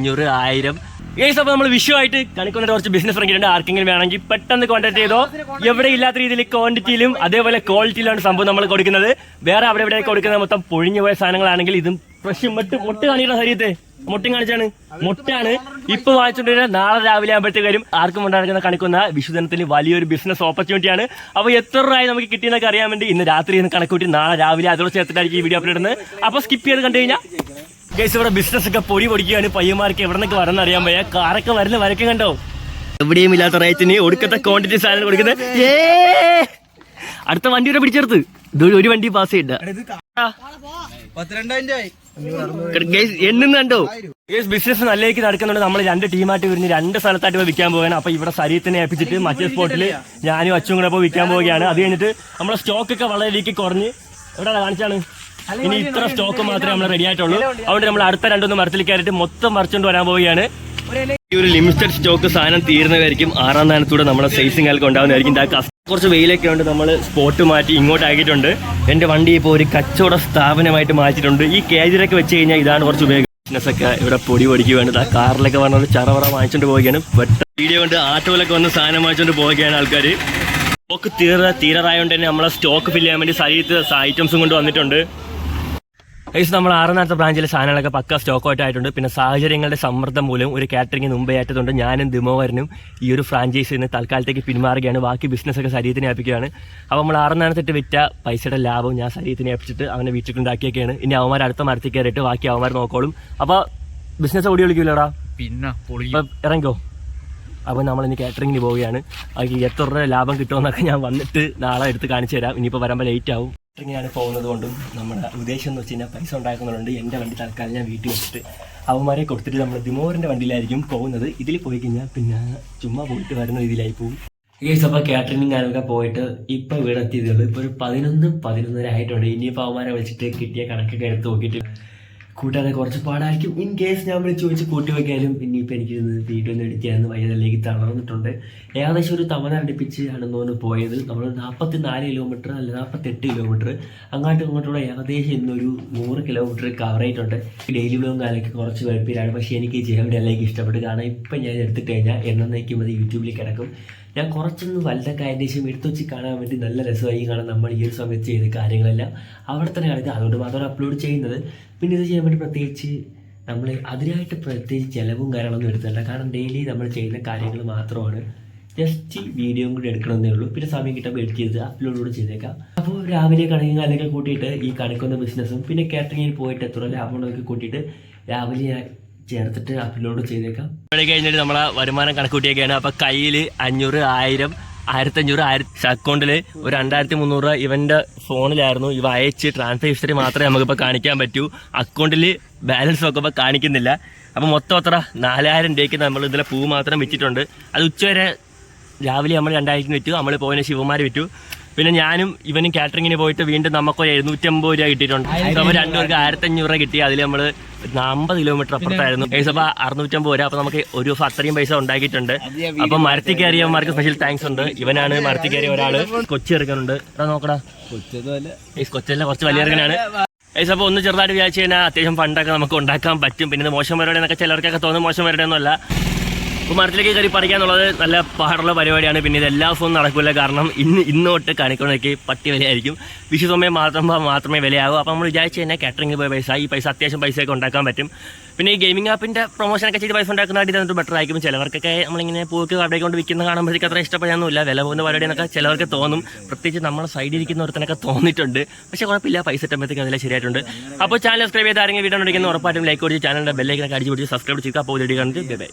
അഞ്ഞൂറ് ആയിരം. ഏസ് അപ്പോൾ നമ്മൾ വിഷുവായിട്ട് കണിക്കൊന്നിട്ട് കുറച്ച് ബിസിനസ് ഇറങ്ങിയിട്ടുണ്ട്. ആർക്കെങ്കിലും വേണമെങ്കിൽ പെട്ടെന്ന് കോൺടാക്ട് ചെയ്തോ. എവിടെ ഇല്ലാത്ത രീതിയിൽ ക്വാണ്ടിറ്റിയിലും അതേപോലെ ക്വാളിറ്റിയിലാണ് സംഭവം നമ്മൾ കൊടുക്കുന്നത്. വേറെ അവിടെ ഇവിടെ കൊടുക്കുന്നത് മൊത്തം പൊഴിഞ്ഞു പോയ സാധനങ്ങളാണെങ്കിൽ ഇതും ഫ്രഷ് മുട്ട് മുട്ട് കാണിക്കണം ശരീരത്തെ? മുട്ടും കാണിച്ചാണ്. മുട്ടാണ്. ഇപ്പൊ വാങ്ങിച്ചുകൊണ്ടിരുന്ന നാളെ രാവിലെ ആകുമ്പോഴത്തേക്ക് വരും. ആർക്കും ഉണ്ടാക്കുന്ന കണിക്കുന്ന വിശുദ്ധനത്തിന് വലിയൊരു ബിസിനസ് ഓപ്പർച്യൂണിറ്റിയാണ് അപ്പോൾ എത്ര രൂപയായി നമുക്ക് കിട്ടിയെന്നൊക്കെ അറിയാൻ വേണ്ടി ഇന്ന് രാത്രി കണക്കൂട്ടി നാളെ രാവിലെ അതോടെ ചേർത്തിട്ടായിരിക്കും ഈ വീഡിയോ അപ്ലോഡ് ഇടുന്നത്. അപ്പോൾ സ്കിപ്പ് ചെയ്ത് കണ്ടു കഴിഞ്ഞാൽ ഗൈസ് ഇവിടെ ബിസിനസ് ഒക്കെ പൊടി പൊടിക്കുകയാണ്. പയ്യന്മാർക്ക് എവിടെ നിന്നൊക്കെ വരണം അറിയാൻ പോയാ കാറൊക്കെ വരുന്ന വരക്കെ കണ്ടോ? എവിടെയും ഇല്ലാത്ത റേറ്റിന് ഒടുക്കത്തെ ക്വാണ്ടിറ്റി സാധനം കൊടുക്കുന്നത്. ഏ! അടുത്ത വണ്ടി ഇവിടെ പിടിച്ചെടുത്ത്. ഇതൊരു ഒരു വണ്ടി പാസ് ചെയ്യണ്ട എണ്ണുന്ന കണ്ടോ? ബിസിനസ് നല്ലേക്ക് നടക്കുന്നുണ്ട്. നമ്മൾ രണ്ട് ടീമായിട്ട് വരുന്ന രണ്ട് സ്ഥലത്തായിട്ട് പോയി വിൽക്കാൻ പോവുകയാണ്. അപ്പൊ ഇവിടെ സരീത്തിനെ ഏൽപ്പിച്ചിട്ട് മറ്റേ സ്പോട്ടിൽ ഞാനും അച്ഛനും കൂടെ പോയി വിൽക്കാൻ പോവുകയാണ്. അത് കഴിഞ്ഞിട്ട് നമ്മളെ സ്റ്റോക്ക് ഒക്കെ വളരെ വീക്കി കുറഞ്ഞ്. എവിടെ കാണിച്ചാണ് ഇനി ഇത്ര സ്റ്റോക്ക് മാത്രമേ നമ്മൾ റെഡി ആയിട്ടുള്ളൂ. അതുകൊണ്ട് നമ്മൾ അടുത്ത രണ്ടൊന്നും മരത്തിൽ കയറിയിട്ട് മൊത്തം മറിച്ചുകൊണ്ട് വരാൻ പോവുകയാണ്. ഈ ഒരു ലിമിറ്റഡ് സ്റ്റോക്ക് സാധനം തീരുന്നതായിരിക്കും. ആറാം സ്ഥാനത്തൂടെ നമ്മുടെ സൈസിംഗ് ആൾക്ക് ഉണ്ടാവുന്നതായിരിക്കും കുറച്ച് വെയിലൊക്കെ ഉണ്ട്. നമ്മൾ സ്പോട്ട് മാറ്റി ഇങ്ങോട്ടാക്കിയിട്ടുണ്ട് എന്റെ വണ്ടി ഇപ്പോൾ ഒരു കച്ചവട സ്ഥാപനമായിട്ട് മാറ്റിയിട്ടുണ്ട്. ഈ കേജിലൊക്കെ വെച്ച് കഴിഞ്ഞാൽ ഇതാണ് കുറച്ച് ഉപയോഗം. ബിസിനസ് ഒക്കെ ഇവിടെ പൊടി പൊടിക്കുകയാണ് ദാ കാറിലൊക്കെ വന്നത് ചറവറ വാങ്ങിച്ചുകൊണ്ട് പോവുകയാണ്. പെട്ടെന്ന് വീഡിയോ കൊണ്ട് ആട്ടോയിലൊക്കെ വന്ന് സാധനം വാങ്ങിച്ചുകൊണ്ട് പോവുകയാണ് ആൾക്കാർ സ്റ്റോക്ക് തീര തീരാറായതുകൊണ്ട് തന്നെ നമ്മളെ സ്റ്റോക്ക് ഫില്ല് ചെയ്യാൻ വേണ്ടി സൈറ്റ് ഐറ്റംസും കൊണ്ട് വന്നിട്ടുണ്ട്. ഗൈസ് നമ്മൾ ആറാമത്തെ ബ്രാഞ്ചിലെ സാധനങ്ങളൊക്കെ പക്ക സ്റ്റോക്ക് ഔട്ട് ആയിട്ടുണ്ട്. പിന്നെ സാഹചര്യങ്ങളുടെ സമ്മർദ്ദം മൂലം ഒരു കാറ്ററിംഗ് മുമ്പേ ആയിട്ടുണ്ട് ഞാനും ദിമോവരനും ഈ ഒരു ഫ്രാഞ്ചൈസിൽ നിന്ന് തൽക്കാലത്തേക്ക് പിന്മാറുകയാണ്. ബാക്കി ബിസിനസ് ഒക്കെ ശരീരത്തിന് ഏൽപ്പിക്കുകയാണ്. അപ്പോൾ നമ്മൾ ആറാമത്തെ വിറ്റ പൈസയുടെ ലാഭം ഞാൻ ശരീരത്തിന് ഏൽപ്പിച്ചിട്ട് അവനെ വീട്ടിലുണ്ടാക്കിയൊക്കെയാണ് ഇനി അവന്മാർ അടുത്ത മരത്തിൽ കയറിയിട്ട് ബാക്കി അവന്മാർ നോക്കോളും. അപ്പോൾ ബിസിനസ് ഓടി വിളിക്കില്ലടാ പിന്നെ ഇറങ്ങോ അപ്പം ഇറങ്ങിക്കോ അപ്പോൾ നമ്മൾ ഇനി കാറ്ററിങ്ങിന് പോവുകയാണ്. അതിൽ എത്ര രൂപ ലാഭം കിട്ടുമെന്നൊക്കെ ഞാൻ വന്നിട്ട് നാളെ എടുത്ത് കാണിച്ചു തരാം. ഇനിയിപ്പോൾ വരുമ്പോൾ ലേറ്റ് ആവും. കാറ്ററിങ്ങിനാണ് പോകുന്നത് കൊണ്ടും നമ്മുടെ ഉദ്ദേശം എന്ന് വെച്ച് കഴിഞ്ഞാൽ പൈസ ഉണ്ടാക്കുന്നുണ്ട് എന്റെ വണ്ടി തൽക്കാലം ഞാൻ വീട്ടിൽ വെച്ചിട്ട് അവന്മാരെ കൊടുത്തിട്ട് നമ്മൾ ദിമോറിന്റെ വണ്ടിയിലായിരിക്കും പോകുന്നത്. ഇതിൽ പോയി കഴിഞ്ഞാൽ പിന്നെ ചുമ്മാ പോയിട്ട് വരുന്ന രീതിയിലായി പോകും. ഗേസ് അപ്പോൾ കാറ്ററിംഗ് കാര്യമൊക്കെ പോയിട്ട് ഇപ്പോൾ ഇവിടെ എത്തിയതേ ഉള്ളൂ. ഇപ്പോൾ ഒരു പതിനൊന്ന് പതിനൊന്നര ആയിട്ടുണ്ട്. ഇനിയിപ്പോൾ അവന്മാരെ വിളിച്ചിട്ട് കിട്ടിയ കണക്കൊക്കെ എടുത്ത് നോക്കിയിട്ട് കൂട്ടാതെ കുറച്ച് പാടായിരിക്കും. ഇൻ കേസ് ഞാൻ വിളിച്ച് ചോദിച്ച് കൂട്ടി വയ്ക്കാനും ഇനിയിപ്പോൾ എനിക്കിരുന്ന് വീഡിയോ ഒന്ന് എഡിറ്റ് ചെയ്യാൻ വയ്യതിലേക്ക് തളർന്നിട്ടുണ്ട്. ഏകദേശം ഒരു തവണ അടുപ്പിച്ച് ആണ് തോന്നുന്നു പോയത്. നമ്മൾ നാൽപ്പത്തി നാല് കിലോമീറ്റർ അല്ല നാൽപ്പത്തെട്ട് കിലോമീറ്റർ അങ്ങോട്ടും ഇങ്ങോട്ടുള്ള ഏകദേശം ഇന്നൊരു നൂറ് കിലോമീറ്റർ കവർ ആയിട്ടുണ്ട് ഡെയിലി വ്ലോഗ് കാലൊക്കെ കുറച്ച് കുഴപ്പമില്ലാണ് പക്ഷേ എനിക്ക് എല്ലാവർക്കും ഇഷ്ടപ്പെട്ടു. കാരണം ഇപ്പം ഞാൻ എടുത്തിട്ട് കഴിഞ്ഞാൽ എന്നേക്കും അത് യൂട്യൂബിൽ കിടക്കും. ഞാൻ കുറച്ചൊന്ന് വലുതൊക്കെ അതിന്റെ ശേഷം എടുത്തു വെച്ച് കാണാൻ വേണ്ടി നല്ല രസമായി. കാണാൻ നമ്മൾ ഈ ഒരു സമയത്ത് ചെയ്ത കാര്യങ്ങളെല്ലാം അവിടെ തന്നെ കിടക്കുക അതുകൊണ്ട് മാത്രം അപ്ലോഡ് ചെയ്യുന്നത്. പിന്നെ ഇത് ചെയ്യാൻ വേണ്ടി പ്രത്യേകിച്ച് നമ്മൾ അതിനായിട്ട് പ്രത്യേകിച്ച് ചിലവും കാര്യങ്ങളൊന്നും എടുത്തില്ല കാരണം ഡെയിലി നമ്മൾ ചെയ്യുന്ന കാര്യങ്ങൾ മാത്രമാണ്. ജസ്റ്റ് വീഡിയോയും കൂടി എടുക്കണമെന്നേ ഉള്ളൂ. പിന്നെ സമയം കിട്ടുമ്പോൾ എഡിറ്റ് ചെയ്ത് അപ്ലോഡ് കൂടെ ചെയ്തേക്കാം. അപ്പോൾ രാവിലെ കണക്കും കാര്യങ്ങൾ കൂട്ടിയിട്ട് ഈ കണക്കുന്ന ബിസിനസ്സും പിന്നെ കാറ്ററിങ്ങിൽ പോയിട്ട് എത്ര ലാഭം ഉണ്ടോക്കെ കൂട്ടിയിട്ട് രാവിലെ ചേർത്തിട്ട് അപ്ലോഡ് ചെയ്തേക്കാം. കഴിഞ്ഞിട്ട് നമ്മളെ വരുമാനം കണക്കൂട്ടിയൊക്കെയാണ് അപ്പോൾ കയ്യിൽ അഞ്ഞൂറ് ആയിരം ആയിരത്തഞ്ഞൂറ് ആയിരത്തി അക്കൗണ്ടിൽ ഒരു രണ്ടായിരത്തി മുന്നൂറ് രൂപ ഇവന്റെ ഫോണിലായിരുന്നു ഇവ അയച്ച് ട്രാൻസ്ഫർ ഹിസ്റ്ററി മാത്രമേ നമുക്കിപ്പോൾ കാണിക്കാൻ പറ്റൂ. അക്കൗണ്ടിൽ ബാലൻസ് നോക്കുമ്പോൾ കാണിക്കുന്നില്ല. അപ്പോൾ മൊത്തം അത്ര നാലായിരം രൂപയ്ക്ക് നമ്മൾ ഇതിലെ പൂ മാത്രം വിറ്റിട്ടുണ്ട്. അത് ഉച്ചവരെ രാവിലെ നമ്മൾ രണ്ടായിരത്തിന് വിറ്റു. നമ്മൾ പോയിന് ശിവന്മാർ വിറ്റു. പിന്നെ ഞാനും ഇവനും കാറ്ററിങ്ങിന് പോയിട്ട് വീണ്ടും നമുക്ക് ഒരു എഴുന്നൂറ്റമ്പത് രൂപ കിട്ടിയിട്ടുണ്ട്. നമ്മൾ രണ്ടുപേർക്ക് ആയിരത്തഞ്ഞൂറ് രൂപ കിട്ടി. അതിൽ നമ്മൾ അമ്പത് കിലോമീറ്റർ അപ്പുറത്തായിരുന്നു. ഏകദേശം അപ്പോൾ അറുന്നൂറ്റമ്പത് രൂപ. അപ്പോൾ നമുക്ക് ഒരു ദിവസം അത്രയും പൈസ ഉണ്ടാക്കിയിട്ടുണ്ട്. അപ്പോൾ മരത്തിൽ കയറിയവന്മാർക്ക് സ്പെഷ്യൽ താങ്ക്സ് ഉണ്ട്. ഇവനാണ് മരത്തിൽ കയറിയ ഒരാൾ കൊച്ചി ഇറക്കുന്നുണ്ട് എടാ നോക്കടാ. കൊച്ചല്ല കുറച്ച് വലിയ ഇറങ്ങനാണ് ഏസ് അപ്പോൾ ഒന്ന് ചെറുതായിട്ട് വിചാരിച്ചു കഴിഞ്ഞാൽ അത്യാവശ്യം ഫണ്ടൊക്കെ നമുക്ക് ഉണ്ടാക്കാൻ പറ്റും. പിന്നെ മോശം വരുടെ എന്നൊക്കെ ചിലർക്കൊക്കെ തോന്നും മോശം വരുടെ ഒന്നുമല്ല അപ്പോൾ മരത്തിലേക്ക് കയറി പറിക്കാന്നുള്ളത് നല്ല പാടുള്ള പരിപാടിയാണ്. പിന്നെ ഇത് എല്ലാ ദിവസവും നടക്കില്ല കാരണം ഇന്ന് ഇന്നോട്ട് കണിക്കൊണ്ടേക്ക് പട്ടി വിലയായിരിക്കും. വിഷു സമയം മാത്രം മാത്രമേ വിലയാകൂ. അപ്പോൾ നമ്മൾ വിചാരിച്ചു കഴിഞ്ഞാൽ കാറ്ററിംഗ് പോയ പൈസ ഈ പൈസ അത്യാവശ്യം പൈസയൊക്കെ ഉണ്ടാക്കാൻ പറ്റും. പിന്നെ ഈ ഗെയിമിംഗ് ആപ്പിന്റെ പ്രൊമോഷനൊക്കെ ചെയ്ത് പൈസ ഉണ്ടാക്കുന്നതായിട്ട് തന്നിട്ട് ബെറ്റർ ആയിരിക്കും. ചിലവർക്കൊക്കെ നമ്മളിങ്ങനെ പൂക്ക് കടയിൽ കൊണ്ട് വിൽക്കുന്ന കാണുമ്പോഴത്തേക്ക് അത്ര ഇഷ്ടപ്പെടാനൊന്നുമില്ല വില പോകുന്ന പരിപാടി എന്നൊക്കെ ചിലവർക്ക് തോന്നും. പ്രത്യേകിച്ച് നമ്മുടെ സൈഡിൽ ഇരിക്കുന്നവർക്കൊക്കെ തോന്നിയിട്ടുണ്ട്. പക്ഷേ കുഴപ്പമില്ല. പൈസ ഇട്ടുമ്പോഴത്തേക്ക് അതിലെ ശരിയായിട്ടുണ്ട്. അപ്പോൾ ചാനൽ സബ്സ്ക്രൈബ് ചെയ്ത് ആരെങ്കിലും വീഡിയോ ഉണ്ടെങ്കിൽ ഉറപ്പായിട്ടും ലൈക്ക് കൊടുത്ത് ചാനലിന്റെ ബെല്ലൈക്കൊക്കെ അടിച്ചു പിടിച്ച് സബ്സ്ക്രൈബ് ചെയ്യുക അപ്പോൾ വീഡിയോ കണ്ടിട്ട് ബൈ